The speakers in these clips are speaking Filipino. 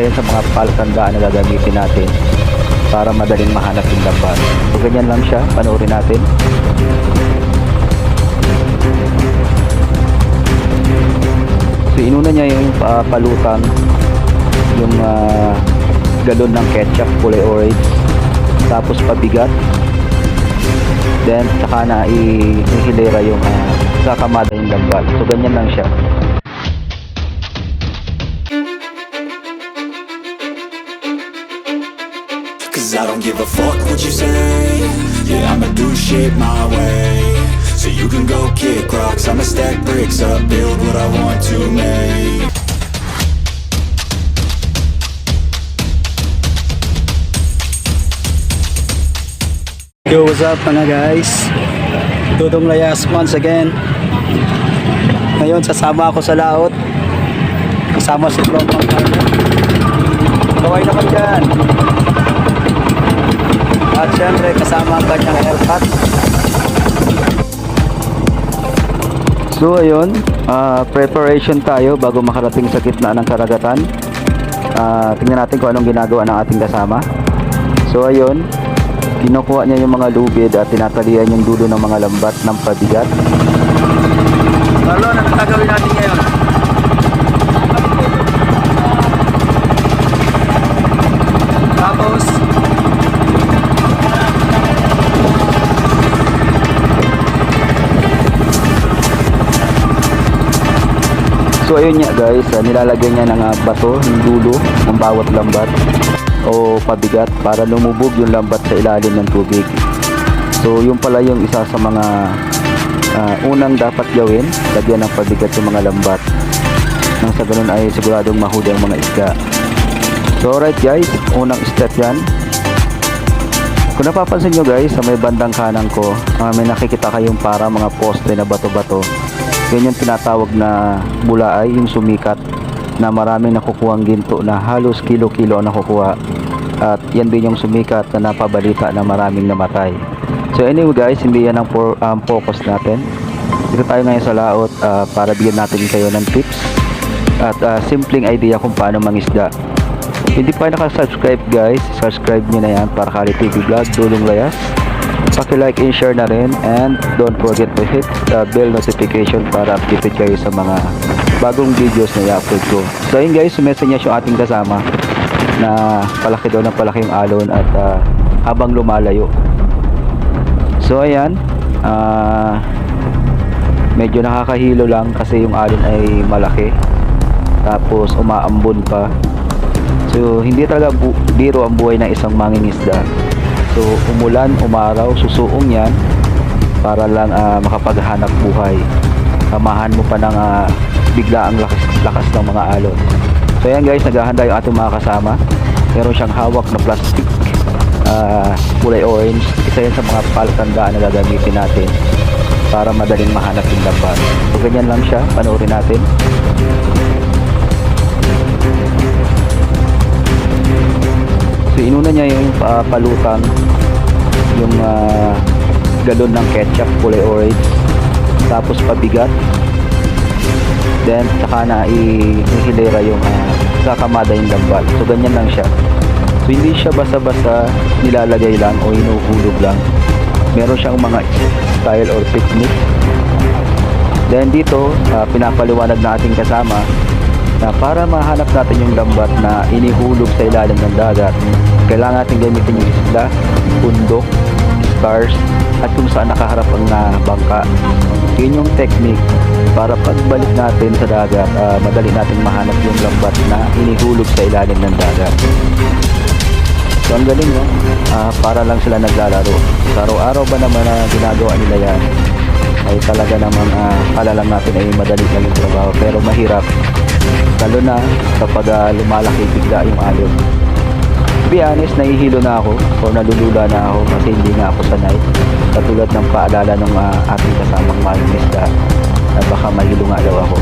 Isa yan sa mga palatandaan na gagamitin natin para madaling mahanap yung lambat. So ganyan lang siya, panoorin natin. So inuna niya yung ah, palutang, yung ah, galon ng ketchup, kulay orange, tapos pabigat. Then saka na ihilera yung uh, kakamada yung lambat. So ganyan lang siya. Cause I don't give a fuck what you say Yeah, I'ma do shit my way So you can go kick rocks I'ma stack bricks up, build what I want to make Yo, what's up mga guys? Dudong Layas once again. Ngayon, sasama ako sa laot. Kasama si Carter. Kaway naman dyan. At syempre, kasama ang kanyang haircut. So ayun, ah, preparation tayo bago makarating sa gitna ng karagatan. Ah, tingnan natin kung anong ginagawa ng ating kasama. So ayun, kinukuha niya yung mga lubid at tinatalian yung dulo ng mga lambat ng pabigat. Marlon, ano gagawin natin ngayon? So ayun nga guys, ah, nilalagyan niya ng ah, bato, yung dulo ng bawat lambat o pabigat para lumubog yung lambat sa ilalim ng tubig. So yung pala yung isa sa mga ah, unang dapat gawin, lagyan ng pabigat yung mga lambat. Nang sa ganun ay siguradong mahuli ang mga isda. So alright guys, unang step yan. Kung napapansin nyo guys, sa may bandang kanan ko, ah, may nakikita kayong para mga poste na bato-bato. Yan yung tinatawag na bulaay, yung sumikat na maraming nakukuhang ginto na halos kilo-kilo ang nakukuha. At yan din yung sumikat na napabalita na maraming namatay. So anyway guys, hindi yan ang for, um, focus natin. Dito tayo ngayon sa laot ah, para bigyan natin kayo ng tips at ah, simpleng idea kung paano mangisda. Hindi pa nakasubscribe guys, subscribe nyo na yan para Kali TV Vlog, Dulong Layas. Paki-like and share na rin and don't forget to hit the bell notification para updated kayo sa mga bagong videos na i-upload ko. So ayun guys, sumesanyas yung ating kasama na palaki daw ng palaki yung alon at ah, habang lumalayo. So ayan, ah medyo nakakahilo lang kasi yung alon ay malaki tapos umaambon pa So, hindi talaga biro ang buhay ng isang mangingisda. So, umulan, umaraw, susuong yan para lang ah, makapaghanap buhay. Samahan mo pa ng ah, bigla ang lakas, lakas ng mga alon. So, yan guys, naghahanda yung ating mga kasama. Meron siyang hawak na plastic ah, kulay orange. Isa yan sa mga palatandaan na gagamitin natin para madaling mahanap yung lambat. So, ganyan lang siya. Panoorin natin. So inuna niya yung ah, palutang yung ah, galon ng ketchup kulay orange tapos pabigat. Then saka na ihilera yung uh, kakamada yung lambat so ganyan lang siya. So hindi siya basta-basta nilalagay lang o inuhulog lang. Meron siyang mga style or technique. Then dito ah, pinapaliwanag na ating kasama na para mahanap natin yung lambat na inihulog sa ilalim ng dagat, kailangan natin gamitin yung isla, bundok, stars, at kung saan nakaharap ang bangka. Yun yung technique para pagbalik natin sa dagat, ah, madali natin mahanap yung lambat na inihulog sa ilalim ng dagat. So ang galing no? Ah, para lang sila naglalaro. Araw-araw ba naman na ginagawa nila yan, ay talaga namang uh, kala lang natin ay madali lang yung trabaho pero mahirap lalo na kapag ah, lumalaki bigla yung alon to be honest nahihilo na ako o nalulula na ako kasi hindi nga ako sanay. Katulad ng paalala ng ah, ating kasamang malingisda na baka mahilo nga daw ako.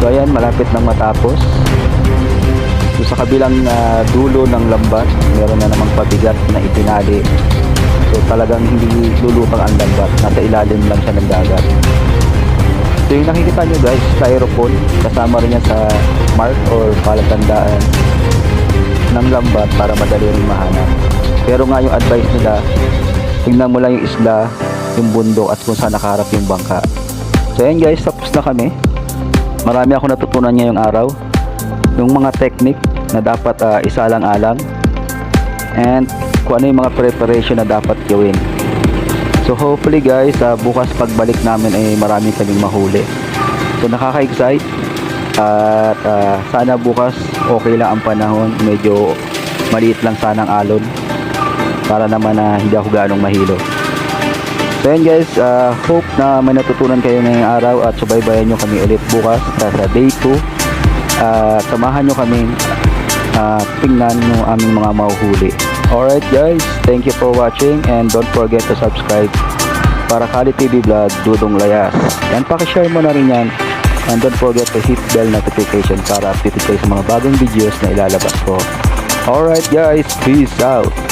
So ayan malapit nang matapos. So, sa kabilang ah, dulo ng lambat meron na namang pabigat na itinali so talagang hindi lulutang ang lambat. Nasa ilalim lang siya ng dagat So yung nakikita nyo guys, styrofoam, kasama rin yan sa mark or palatandaan ng lambat para madali rin mahanap. Pero nga yung advice nila, tingnan mo lang yung isla, yung bundok at kung saan nakaharap yung bangka. So ayan guys, tapos na kami. Marami ako natutunan ngayong araw. Yung mga technique na dapat ah, isalang-alang and kung ano yung mga preparation na dapat gawin. So hopefully guys, ah, bukas pagbalik namin ay marami kaming mahuli. So nakaka-excite at ah, sana bukas okay lang ang panahon. Medyo maliit lang sana ang alon para naman na hindi ako ganong mahilo. So yun guys, ah, hope na may natutunan kayo ngayong araw at subaybayan nyo kami ulit bukas sa, day 2. At samahan nyo kami ah, tingnan yung aming mga mahuhuli. Alright guys, thank you for watching and don't forget to subscribe para Kali TV Vlog Dudong Layas. Yan, pakishare mo na rin yan. And don't forget to hit bell notification para updated kayo sa mga bagong videos na ilalabas ko. Alright guys, peace out!